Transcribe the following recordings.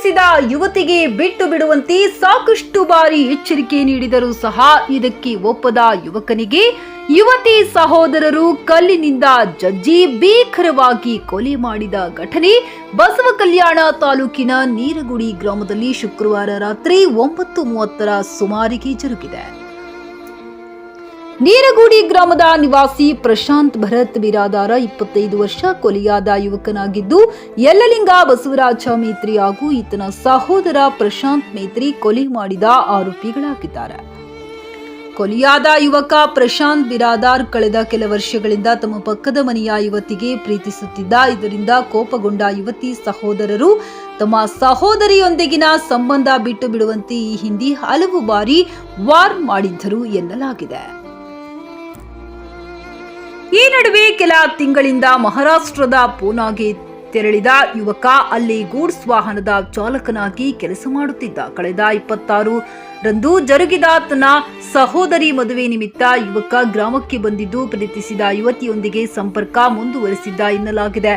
ಪ್ರೀತಿಸಿದ ಯುವತಿಗೆ ಬಿಟ್ಟು ಬಿಡುವಂತೆ ಸಾಕಷ್ಟು ಬಾರಿ ಎಚ್ಚರಿಕೆ ನೀಡಿದರೂ ಸಹ ಇದಕ್ಕೆ ಒಪ್ಪದ ಯುವಕನಿಗೆ ಯುವತಿ ಸಹೋದರರು ಕಲ್ಲಿನಿಂದ ಜಜ್ಜಿ ಭೀಕರವಾಗಿ ಕೊಲೆ ಮಾಡಿದ ಘಟನೆ ಬಸವ ಕಲ್ಯಾಣ ತಾಲೂಕಿನ ನೀರಗುಡಿ ಗ್ರಾಮದಲ್ಲಿ ಶುಕ್ರವಾರ ರಾತ್ರಿ ಒಂಬತ್ತು ಮೂವತ್ತರ ಸುಮಾರಿಗೆ ಜರುಗಿದೆ. ನೀರಗೂಡಿ ಗ್ರಾಮದ ನಿವಾಸಿ ಪ್ರಶಾಂತ್ ಭರತ್ ಬಿರಾದಾರ ಇಪ್ಪತ್ತೈದು ವರ್ಷ ಕೊಲೆಯಾದ ಯುವಕನಾಗಿದ್ದು, ಯಲ್ಲಲಿಂಗ ಬಸವರಾಜ ಮೇತ್ರಿ ಹಾಗೂ ಈತನ ಸಹೋದರ ಪ್ರಶಾಂತ್ ಮೇತ್ರಿ ಕೊಲೆ ಮಾಡಿದ ಆರೋಪಿಗಳಾಗಿದ್ದಾರೆ. ಕೊಲೆಯಾದ ಯುವಕ ಪ್ರಶಾಂತ್ ಬಿರಾದಾರ್ ಕಳೆದ ಕೆಲ ವರ್ಷಗಳಿಂದ ತಮ್ಮ ಪಕ್ಕದ ಮನೆಯ ಯುವತಿಗೆ ಪ್ರೀತಿಸುತ್ತಿದ್ದ, ಇದರಿಂದ ಕೋಪಗೊಂಡ ಯುವತಿ ಸಹೋದರರು ತಮ್ಮ ಸಹೋದರಿಯೊಂದಿಗಿನ ಸಂಬಂಧ ಬಿಟ್ಟು ಬಿಡುವಂತೆ ಈ ಹಿಂದೆ ಹಲವು ಬಾರಿ ವಾರ್ ಮಾಡಿದ್ದರು ಎನ್ನಲಾಗಿದೆ. ಈ ನಡುವೆ ಕೆಲ ತಿಂಗಳಿಂದ ಮಹಾರಾಷ್ಟ್ರದ ಪೂನಾಗೆ ತೆರಳಿದ ಯುವಕ ಅಲ್ಲಿ ಗೂಡ್ಸ್ ವಾಹನದ ಚಾಲಕನಾಗಿ ಕೆಲಸ ಮಾಡುತ್ತಿದ್ದ. ಕಳೆದ ಇಪ್ಪತ್ತಾರು ರಂದು ಜರುಗಿದ ತನ್ನ ಸಹೋದರಿ ಮದುವೆ ನಿಮಿತ್ತ ಯುವಕ ಗ್ರಾಮಕ್ಕೆ ಬಂದಿದ್ದು ಪ್ರೀತಿಸಿದ ಯುವತಿಯೊಂದಿಗೆ ಸಂಪರ್ಕ ಮುಂದುವರೆಸಿದ್ದ ಎನ್ನಲಾಗಿದೆ.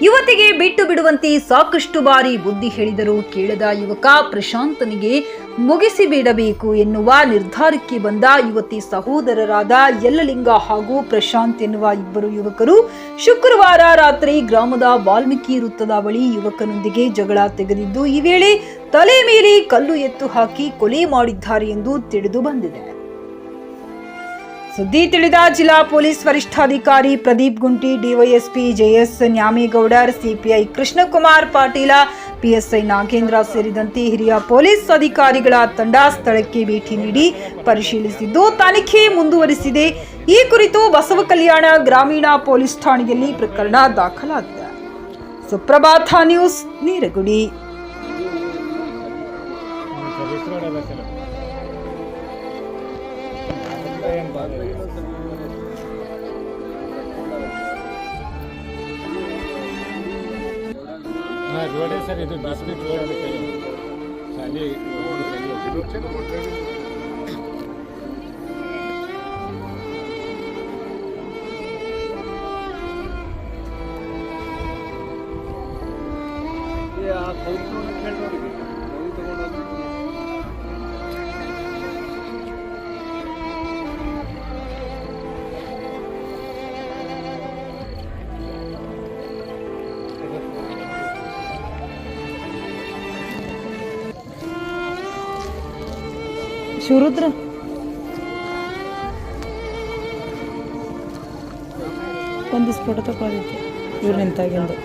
ಯುವತಿಗೆ ಬಿಟ್ಟು ಬಿಡುವಂತೆ ಸಾಕಷ್ಟು ಬಾರಿ ಬುದ್ಧಿ ಹೇಳಿದರೂ ಕೇಳದ ಯುವಕ ಪ್ರಶಾಂತನಿಗೆ ಮುಗಿಸಿ ಬಿಡಬೇಕು ಎನ್ನುವ ನಿರ್ಧಾರಕ್ಕೆ ಬಂದ ಯುವತಿ ಸಹೋದರರಾದ ಯಲ್ಲಲಿಂಗ ಹಾಗೂ ಪ್ರಶಾಂತ್ ಎನ್ನುವ ಇಬ್ಬರು ಯುವಕರು ಶುಕ್ರವಾರ ರಾತ್ರಿ ಗ್ರಾಮದ ವಾಲ್ಮೀಕಿ ವೃತ್ತದ ಬಳಿ ಯುವಕನೊಂದಿಗೆ ಜಗಳ ತೆಗೆದಿದ್ದು, ಈ ವೇಳೆ ತಲೆ ಮೇಲೆ ಕಲ್ಲು ಎತ್ತು ಹಾಕಿ ಕೊಲೆ ಮಾಡಿದ್ದಾರೆ ಎಂದು ತಿಳಿದು ಬಂದಿದೆ. ಸುದ್ದಿ ತಿಳಿದ ಜಿಲ್ಲಾ ಪೊಲೀಸ್ ವರಿಷ್ಠಾಧಿಕಾರಿ Pradeep Gunti, DYSP JS Nyamegoudar, CPI Krishnakumar Patil, PSI Nagendra ಸೇರಿದಂತೆ ಹಿರಿಯ ಪೊಲೀಸ್ ಅಧಿಕಾರಿಗಳ ತಂಡ ಸ್ಥಳಕ್ಕೆ ಭೇಟಿ ನೀಡಿ ಪರಿಶೀಲಿಸಿದ್ದು, ತನಿಖೆ ಮುಂದುವರಿಸಿದೆ. ಈ ಕುರಿತು ಬಸವ ಕಲ್ಯಾಣ ಗ್ರಾಮೀಣ ಪೊಲೀಸ್ ಠಾಣೆಯಲ್ಲಿ ಪ್ರಕರಣ ದಾಖಲಾಗಿದೆ. ಸುಪ್ರಭಾತ ನ್ಯೂಸ್ ನೀರಗುಡಿ. हाँ रोड है सर ये तो बीस फीट रोड है खाली रोड खाली Yeah, ಶಿವರುದ್ರ? ಒಂದು ಸ್ಫೋಟ ತಗೊಳ್ಳಿತ್ತು ಇವ್ರು ನಿಂತಾಗಿಂದು.